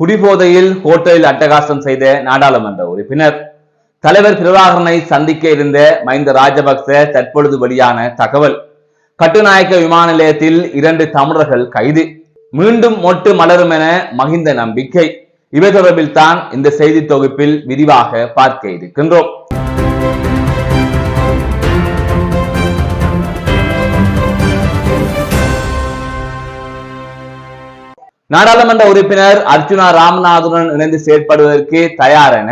குடிபோதையில் ஹோட்டலில் அட்டகாசம் செய்த நாடாளுமன்ற உறுப்பினர் தலைவர் பிரபாகரனை சந்திக்க இருந்த மஹிந்த ராஜபக்ச தற்பொழுது வெளியான தகவல். கட்டுநாயக்க விமான நிலையத்தில் இரண்டு தமிழர்கள் கைது. மீண்டும் மொட்டு மலரும் என மகிந்த நம்பிக்கை. இவை தொடர்பில் தான் இந்த செய்தி தொகுப்பில் விரிவாக பார்க்க இருக்கின்றோம். நாடாளுமன்ற உறுப்பினர் அர்ஜுனா ராமநாதனுடன் இணைந்து செயற்படுவதற்கு தயார் என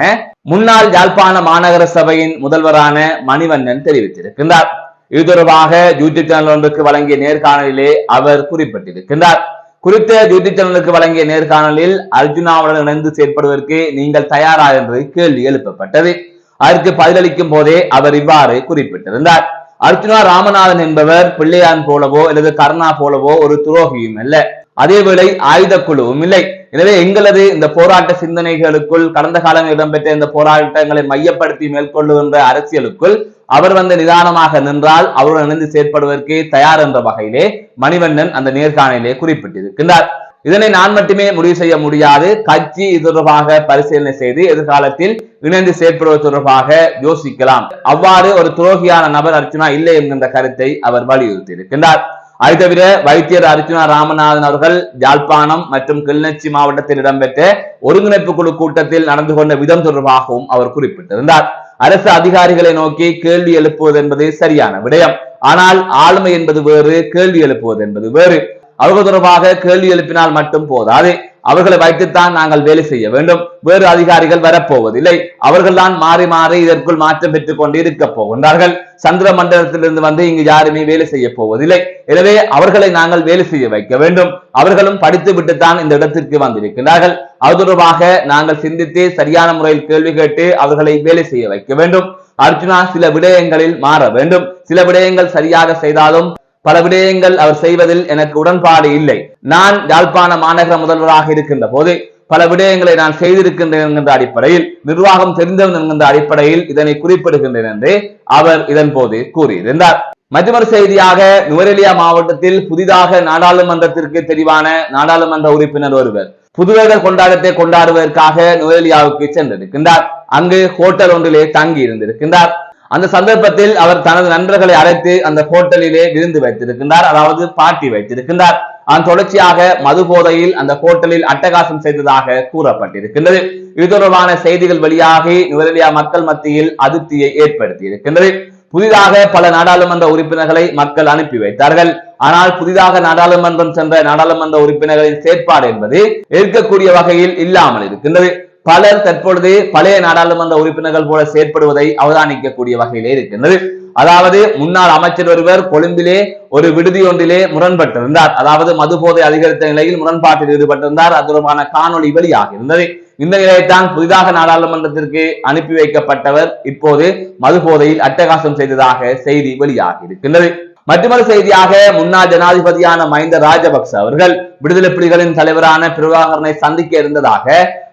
முன்னாள் யாழ்ப்பாண மாநகர சபையின் முதல்வரான மணிவண்ணன் தெரிவித்திருக்கின்றார். இது தொடர்பாக யூடியூப் சேனல் ஒன்றுக்கு வழங்கிய நேர்காணலிலே அவர் குறிப்பிட்டிருக்கின்றார். குறித்த யூடியூப் சேனலுக்கு வழங்கிய நேர்காணலில் அர்ஜுனாவுடன் இணைந்து செயற்படுவதற்கு நீங்கள் தயாரா என்று கேள்வி எழுப்பப்பட்டது. அதற்கு பதிலளிக்கும் போதே அவர் இவ்வாறு குறிப்பிட்டிருந்தார். அர்ஜுனா ராமநாதன் என்பவர் பிள்ளையான் போலவோ அல்லது கருணா போலவோ ஒரு துரோகியும் அல்ல. அதேவேளை ஆயுத குழுவும் இல்லை. எனவே எங்களது இந்த போராட்ட சிந்தனைகளுக்குள் கடந்த காலம் இடம்பெற்ற இந்த போராட்டங்களை மையப்படுத்தி மேற்கொள்ளுகின்ற அரசியலுக்குள் அவர் வந்து நிதானமாக நின்றால் அவருடன் இணைந்து செயற்படுவதற்கு தயார் என்ற வகையிலே மணிவண்ணன் அந்த நேர்காணலிலே குறிப்பிட்டிருக்கின்றார். இதனை நான் மட்டுமே முடிவு செய்ய முடியாது. கட்சி இது தொடர்பாக பரிசீலனை செய்து எதிர்காலத்தில் இணைந்து செயற்படுவது தொடர்பாக யோசிக்கலாம். அவ்வாறு ஒரு துரோகியான நபர் அர்ச்சனா இல்லை என்கின்ற கருத்தை அவர் வலியுறுத்தி இருக்கின்றார் அது தவிர வைத்தியர் அர்ஜுனா ராமநாதன் அவர்கள் யாழ்ப்பாணம் மற்றும் கிளிநொச்சி மாவட்டத்தில் இடம்பெற்ற ஒருங்கிணைப்பு குழு கூட்டத்தில் நடந்து கொண்ட விதம் தொடர்பாகவும் அவர் குறிப்பிட்டிருந்தார். அரசு அதிகாரிகளை நோக்கி கேள்வி எழுப்புவது என்பது சரியான விடயம். ஆனால் ஆளுமை என்பது வேறு கேள்வி எழுப்புவது என்பது வேறு. அவர்கள் தொடர்பாக கேள்வி எழுப்பினால் மட்டும் போதாது. அவர்களை வைத்துத்தான் நாங்கள் வேலை செய்ய வேண்டும். வேறு அதிகாரிகள் வரப்போவதில்லை. அவர்கள் தான் மாறி மாறி இதற்குள் மாற்றம் பெற்றுக் கொண்டு இருக்க போகின்றார்கள். சந்திர மண்டலத்திலிருந்து வந்து இங்கு யாருமே வேலை செய்ய போவதில்லை. எனவே அவர்களை நாங்கள் வேலை செய்ய வைக்க வேண்டும். அவர்களும் படித்து விட்டுத்தான் இந்த இடத்திற்கு வந்திருக்கிறார்கள் அது தொடர்பாக நாங்கள் சிந்தித்து சரியான முறையில் கேள்வி கேட்டு அவர்களை வேலை செய்ய வைக்க வேண்டும். அர்ஜுனா சில விடயங்களில் மாற வேண்டும். சில விடயங்கள் சரியாக செய்தாலும் பல விடயங்கள் அவர் செய்வதில் எனக்கு உடன்பாடு இல்லை. நான் யாழ்ப்பாண மாநகர முதல்வராக இருக்கின்ற போது பல விடயங்களை நான் செய்திருக்கின்றேன் என்கின்ற அடிப்படையில் நிர்வாகம் தெரிந்தவன் என்கின்ற அடிப்படையில் இதனை குறிப்பிடுகின்றேன் என்று அவர் இதன் போது கூறியிருந்தார் மற்றொரு செய்தியாக நுவரெலியா மாவட்டத்தில் புதிதாக நாடாளுமன்றத்திற்கு தெரிவான நாடாளுமன்ற உறுப்பினர் ஒருவர் புதுவருட கொண்டாட்டத்தை கொண்டாடுவதற்காக நுவரெலியாவுக்கு சென்றிருக்கின்றார். அங்கு ஹோட்டல் ஒன்றிலே தங்கி இருந்திருக்கின்றார் அந்த சந்தர்ப்பத்தில் அவர் தனது நண்பர்களை அழைத்து அந்த ஹோட்டலிலே விருந்து வைத்திருக்கின்றார் அதாவது பாட்டி வைத்திருக்கின்றார். அதன் தொடர்ச்சியாக மது போதையில் அந்த ஹோட்டலில் அட்டகாசம் செய்ததாக கூறப்பட்டிருக்கின்றது. இது தொடர்பான செய்திகள் வெளியாகி நுவரெலியா மக்கள் மத்தியில் அதிருப்தியை ஏற்படுத்தி இருக்கின்றது புதிதாக பல நாடாளுமன்ற உறுப்பினர்களை மக்கள் அனுப்பி வைத்தார்கள். ஆனால் புதிதாக நாடாளுமன்றம் சென்ற நாடாளுமன்ற உறுப்பினர்களின் செயற்பாடு என்பது ஏற்கக்கூடிய வகையில் இல்லாமல் இருக்கின்றது. பலர் தற்பொழுது பழைய நாடாளுமன்ற உறுப்பினர்கள் போல செயற்படுவதை அவதானிக்கக்கூடிய வகையிலே இருக்கின்றது. அதாவது முன்னாள் அமைச்சர் ஒருவர் கொழும்பிலே ஒரு விடுதி ஒன்றிலே முரண்பட்டிருந்தார். அதாவது மது போதை அதிகரித்த நிலையில் முரண்பாட்டில் ஈடுபட்டிருந்தார். அது தொடர்பான காணொலி வெளியாக இருந்தது. இந்த நிலையைத்தான் புதிதாக நாடாளுமன்றத்திற்கு அனுப்பி வைக்கப்பட்டவர் இப்போது மது போதையில் அட்டகாசம் செய்ததாக செய்தி வெளியாகி இருக்கின்றது. மற்றொரு செய்தியாக முன்னாள் ஜனாதிபதியான மஹிந்த ராஜபக்ச அவர்கள் விடுதலை புலிகளின் தலைவரான பிரபாகரனை சந்திக்க இருந்ததாக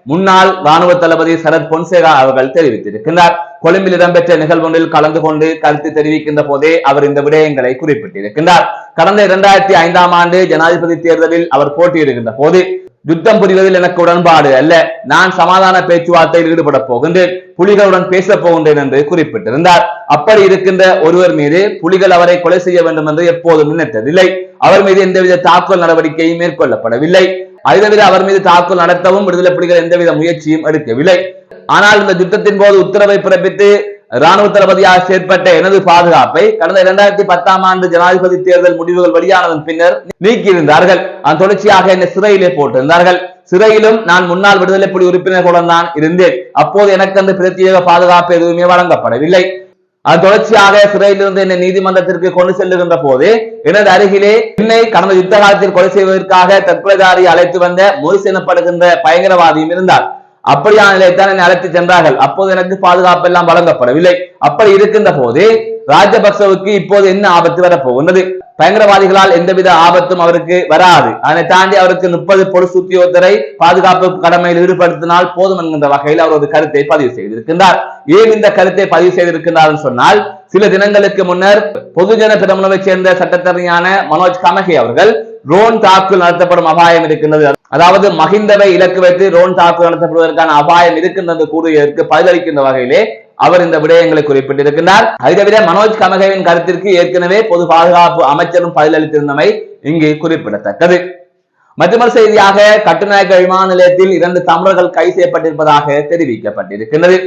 முன்னாள் ராணுவ தளபதி சரத் பொன்சேகா அவர்கள் தெரிவித்திருக்கிறார் கொழும்பில் இடம்பெற்ற நிகழ்வொன்றில் கலந்து கொண்டு கருத்து தெரிவிக்கின்ற போதே அவர் இந்த விடயங்களை குறிப்பிட்டிருக்கிறார் கடந்த இரண்டாயிரத்தி ஐந்தாம் ஆண்டு ஜனாதிபதி தேர்தலில் அவர் போட்டியிடுகின்ற போது யுத்தம் புரிவதில் எனக்கு உடன்பாடு அல்ல. நான் சமாதான பேச்சுவார்த்தையில் ஈடுபட போகின்றேன். புலிகளுடன் பேச போகின்றேன் என்று குறிப்பிட்டிருந்தார். அப்படி இருக்கின்ற ஒருவர் மீது புலிகள் அவரை கொலை செய்ய வேண்டும் என்று எப்போதும் நினைத்ததில்லை. அவர் மீது எந்தவித தாக்குதல் நடவடிக்கையும் மேற்கொள்ளப்படவில்லை. அதை தவிர அவர் மீது தாக்குதல் நடத்தவும் விடுதலை புலிகள் எந்தவித முயற்சியும் எடுக்கவில்லை. ஆனால் இந்த யுத்தத்தின் போது உத்தரவை பிறப்பித்து ராணுவ தளபதியாக செயற்பட்ட எனது பாதுகாப்பை கடந்த இரண்டாயிரத்தி பத்தாம் ஆண்டு ஜனாதிபதி தேர்தல் முடிவுகள் வெளியானதன் பின்னர் நீக்கியிருந்தார்கள். அதன் தொடர்ச்சியாக என்னை சிறையிலே போட்டிருந்தார்கள். சிறையிலும் நான் முன்னாள் விடுதலை புலி உறுப்பினர்களுடன் தான் இருந்தேன். அப்போது எனக்கு அந்த பிரத்யேக பாதுகாப்பு எதுவுமே வழங்கப்படவில்லை. அது தொடர்ச்சியாக சிறையிலிருந்து என்னை நீதிமன்றத்திற்கு கொண்டு செல்லுகின்ற போது எனது அருகிலே என்னை கடந்த யுத்த காலத்தில் கொலை செய்வதற்காக தற்கொலைதாரி அழைத்து வந்த மொரிஸ் பயங்கரவாதியும் இருந்தார். அப்படியான நிலையத்தான் என்னை அழைத்து சென்றார்கள். அப்போது எனக்கு பாதுகாப்பு எல்லாம் வழங்கப்படவில்லை. அப்படி இருக்கின்ற போது ராஜபக்சவுக்கு இப்போது என்ன ஆபத்து வரப்போகின்றது? பயங்கரவாதிகளால் எந்தவித ஆபத்தும் அவருக்கு வராது. அதனை தாண்டி அவருக்கு முப்பது பொலிஸ் உத்தியோகத்தரை பாதுகாப்பு கடமையில் ஈடுபடுத்தினால் போதும் என்கின்ற வகையில் அவர் ஒரு கருத்தை பதிவு செய்திருக்கின்றார். ஏன் இந்த கருத்தை பதிவு செய்திருக்கின்றார் சொன்னால் சில தினங்களுக்கு முன்னர் பொதுஜன பிரமுனவை சேர்ந்த சட்டத்தரணியான மனோஜ் கமகே அவர்கள் ரோன் தாக்குதல் நடத்தப்படும் அபாயம் இருக்கின்றது. அதாவது மகிந்தவை இலக்கு வைத்து ரோன் தாக்கு நடத்தப்படுவதற்கான அபாயம் இருக்கின்றது கூறியதற்கு பதிலளிக்கின்ற வகையிலே அவர் இந்த விடயங்களை குறிப்பிட்டிருக்கிறார் அதை தவிர மனோஜ் கமகவின் கருத்திற்கு ஏற்கனவே பொது பாதுகாப்பு அமைச்சரும் பதிலளித்திருந்தமை இங்கு குறிப்பிடத்தக்கது. மற்றொரு செய்தியாக கட்டுநாயக்க விமான நிலையத்தில் இரண்டு தமிழர்கள் கைது செய்யப்பட்டிருப்பதாக தெரிவிக்கப்பட்டிருக்கின்றது.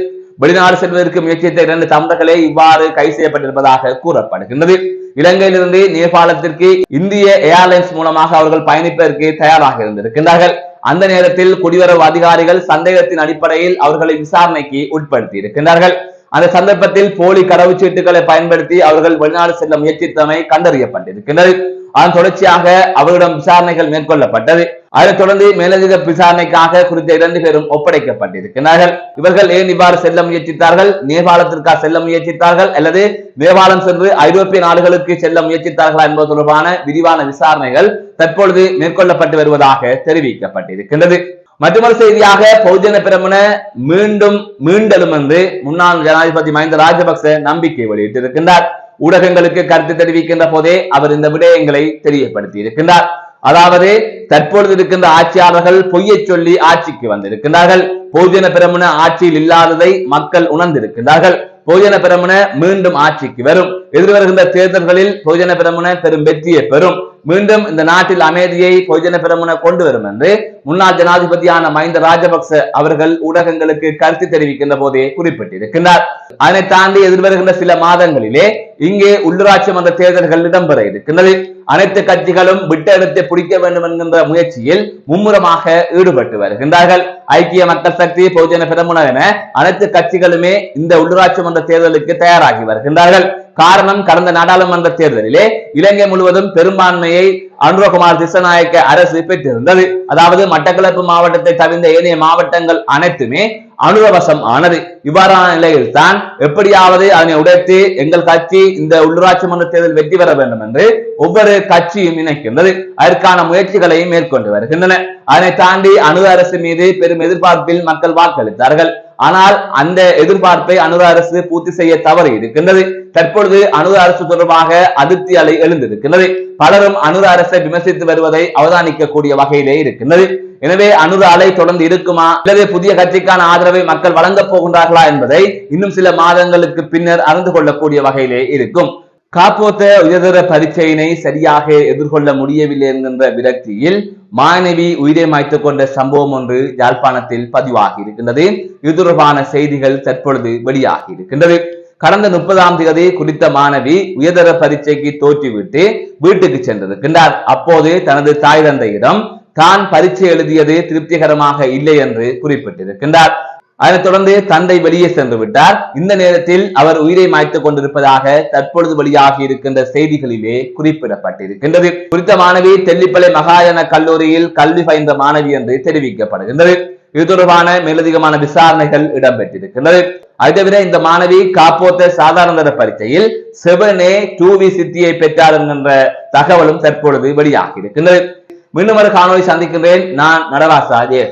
வெளிநாடு செல்வதற்கு முயற்சித்த இரண்டு தமிழர்களே இவ்வாறு கைது செய்யப்பட்டிருப்பதாக கூறப்படுகின்றது. இலங்கையிலிருந்து நேபாளத்திற்கு இந்திய ஏர்லைன்ஸ் மூலமாக அவர்கள் பயணிப்பதற்கு தயாராக இருந்திருக்கின்றார்கள். அந்த நேரத்தில் குடிவரவு அதிகாரிகள் சந்தேகத்தின் அடிப்படையில் அவர்களை விசாரணைக்கு உட்படுத்தி இருக்கின்றார்கள் அந்த சந்தர்ப்பத்தில் போலி கடவுச்சீட்டுகளை பயன்படுத்தி அவர்கள் வெளிநாடு செல்ல முயற்சித்தமை கண்டறியப்பட்டிருக்கின்றது. அதன் தொடர்ச்சியாக அவரிடம் விசாரணைகள் மேற்கொள்ளப்பட்டது. அதைத் தொடர்ந்து மேலதிக விசாரணைக்காக குறித்த இரண்டு பேரும் ஒப்படைக்கப்பட்டிருக்கிறார்கள். இவர்கள் ஏன் இவ்வாறு செல்ல முயற்சித்தார்கள்? நேபாளத்திற்காக செல்ல முயற்சித்தார்கள்? அல்லது நேபாளம் சென்று ஐரோப்பிய நாடுகளுக்கு செல்ல முயற்சித்தார்களா என்பது தொடர்பான விரிவான விசாரணைகள் தற்பொழுது மேற்கொள்ளப்பட்டு வருவதாக தெரிவிக்கப்பட்டிருக்கின்றது. மற்றொரு செய்தியாக பொதுஜன பிரமுன மீண்டும் மீண்டலும் என்று முன்னாள் ஜனாதிபதி மஹிந்த ராஜபக்ச நம்பிக்கை வெளியிட்டிருக்கின்றார். ஊடகங்களுக்கு கருத்து தெரிவிக்கின்ற போதே அவர் இந்த விடயங்களை தெரியப்படுத்தி இருக்கின்றார் அதாவது தற்பொழுது இருக்கின்ற ஆட்சியாளர்கள் பொய்யை சொல்லி ஆட்சிக்கு வந்திருக்கின்றார்கள். பொதுஜன பிரமுன ஆட்சியில் இல்லாததை மக்கள் உணர்ந்திருக்கின்றார்கள். பொதுஜன பிரமுன மீண்டும் ஆட்சிக்கு வரும். எதிர்வருகின்ற தேர்தல்களில் பொதுஜன பிரமுன பெரும் வெற்றியை பெறும். மீண்டும் இந்த நாட்டில் அமைதியை பொதுஜன பிரமுன கொண்டு வரும் என்று முன்னாள் ஜனாதிபதியான மஹிந்த ராஜபக்ச அவர்கள் ஊடகங்களுக்கு கருத்து தெரிவிக்கின்ற போதே குறிப்பிட்டிருக்கிறார் அதனை தாண்டி எதிர்வருகின்ற சில மாதங்களிலே இங்கே உள்ளூராட்சி மன்ற தேர்தல்கள் இடம்பெற இருக்கின்றது. அனைத்து கட்சிகளும் விட்டெடுத்து பிடிக்க வேண்டும் என்கின்ற முயற்சியில் மும்முரமாக ஈடுபட்டு வருகின்றார்கள். ஐக்கிய மக்கள் சக்தி பொதுஜன பிரமுன என அனைத்து கட்சிகளுமே இந்த உள்ளூராட்சி மன்ற தேர்தலுக்கு தயாராகி வருகின்றார்கள். காரணம் கடந்த நாடாளுமன்ற தேர்தலிலே இலங்கை முழுவதும் பெரும்பான்மையை அனுரகுமார் திசநாயக்க அரசு பெற்றிருந்தது. அதாவது மட்டக்களப்பு மாவட்டத்தை தவிர்ந்த ஏனைய மாவட்டங்கள் அனைத்துமே அனுரவசம் ஆனது. இவ்வாறான நிலையில் தான் எப்படியாவது அதனை உடைத்து எங்கள் கட்சி இந்த உள்ளூராட்சி மன்ற தேர்தல் வெற்றி பெற வேண்டும் என்று ஒவ்வொரு கட்சியும் இணைக்கின்றது அதற்கான முயற்சிகளையும் மேற்கொண்டு வருகின்றன. அதனை தாண்டி அணு அரசு மீது பெரும் எதிர்பார்ப்பில் மக்கள் வாக்களித்தார்கள். ஆனால் அந்த எதிர்பார்ப்பை அனுர அரசு பூர்த்தி செய்ய தவறி இருக்கின்றது. தற்பொழுது அனுர அரசு தொடர்பாக அதிருப்தி அலை எழுந்திருக்கின்றது. பலரும் அனுர அரசை விமர்சித்து வருவதை அவதானிக்கக்கூடிய வகையிலே இருக்கின்றது. எனவே அனுர அலை தொடர்ந்து இருக்குமா? அல்லது புதிய கட்சிக்கான ஆதரவை மக்கள் வழங்கப் போகின்றார்களா என்பதை இன்னும் சில மாதங்களுக்கு பின்னர் அறிந்து கொள்ளக்கூடிய வகையிலே இருக்கும். காப்போத்த உயர்தர பரீட்சையினை சரியாக எதிர்கொள்ள முடியவில்லை என்கின்ற விரக்தியில் மாணவி உயிரை மாய்த்துக் கொண்ட சம்பவம் ஒன்று யாழ்ப்பாணத்தில் பதிவாகி இருக்கின்றது. இது தொடர்பான செய்திகள் தற்பொழுது வெளியாகி இருக்கின்றது. கடந்த முப்பதாம் தேதி குறித்த மாணவி உயர்தர பரீட்சைக்கு தோற்றிவிட்டு வீட்டுக்கு சென்றிருக்கின்றார். அப்போது தனது தாய் தந்தையிடம் தான் பரீட்சை எழுதியது திருப்திகரமாக இல்லை என்று குறிப்பிட்டிருக்கின்றார். அதனைத் தொடர்ந்து தந்தை வெளியே சென்று விட்டார். இந்த நேரத்தில் அவர் உயிரை மாய்த்துக் கொண்டிருப்பதாக தற்பொழுது வெளியாகி இருக்கின்ற செய்திகளிலே குறிப்பிடப்பட்டிருக்கின்றது. குறித்த மாணவி தெல்லிப்பளை மகாஜன கல்லூரியில் கல்வி பயின்ற மாணவி என்று தெரிவிக்கப்படுகின்றது. இது தொடர்பான மேலதிகமான விசாரணைகள் இடம்பெற்றிருக்கின்றது. அதை தவிர இந்த மாணவி காப்போத்த சாதாரண பரீட்சையில் செவனே டூ வி சித்தியை பெற்றார் என்கின்ற தகவலும் தற்பொழுது வெளியாகி இருக்கின்றது. மீண்டும் ஒரு காணொலி சந்திக்கின்றேன். நான் நடராசா ஜே.